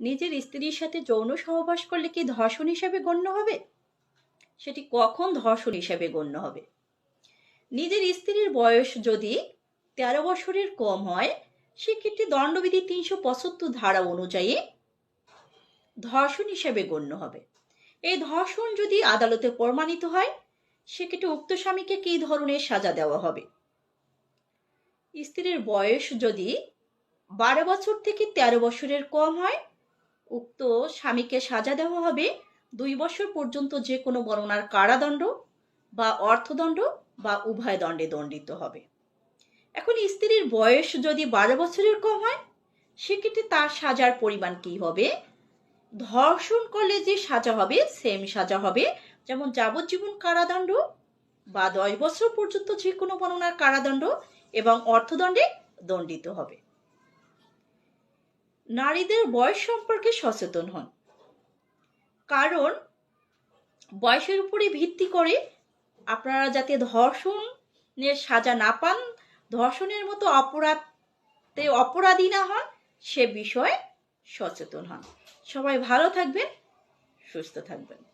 নিজের স্ত্রীর সাথে যৌন সহবাস করলে কি ধর্ষণ হিসাবে গণ্য হবে? সেটি কখন ধর্ষণ হিসাবে গণ্য হবে? নিজের স্ত্রীর বয়স যদি তেরো বছরের কম হয়, সেক্ষেত্রে দণ্ডবিধি তিনশো পঁচাত্তর ধারা অনুযায়ী ধর্ষণ হিসেবে গণ্য হবে। এই ধর্ষণ যদি আদালতে প্রমাণিত হয়, সেক্ষেত্রে উক্ত স্বামীকে কী ধরনের সাজা দেওয়া হবে? স্ত্রীর বয়স যদি বারো বছর থেকে তেরো বছরের কম হয় উক্ত স্বামীকে সাজা দেওয়া হবে দুই বছর পর্যন্ত যে কোনো গণনার কারাদণ্ড বা অর্থদণ্ড বা উভয় দণ্ডে দণ্ডিত হবে। এখন স্ত্রীর বয়স যদি বারো বছরের কম হয়, সেক্ষেত্রে তার সাজার পরিমাণ কি হবে? ধর্ষণ করলে যে সাজা হবে সেম সাজা হবে, যেমন যাবজ্জীবন কারাদণ্ড বা দশ বছর পর্যন্ত যে কোনো গণনার কারাদণ্ড এবং অর্থদণ্ডে দণ্ডিত হবে। নারীদের বয়স সম্পর্কে সচেতন হন। কারণ বয়সের উপরে ভিত্তি করে আপনারা যাতে ধর্ষণের সাজা না পান, ধর্ষণের মতো অপরাধে অপরাধী না হন, সে বিষয়ে সচেতন হন। সবাই ভালো থাকবেন, সুস্থ থাকবেন।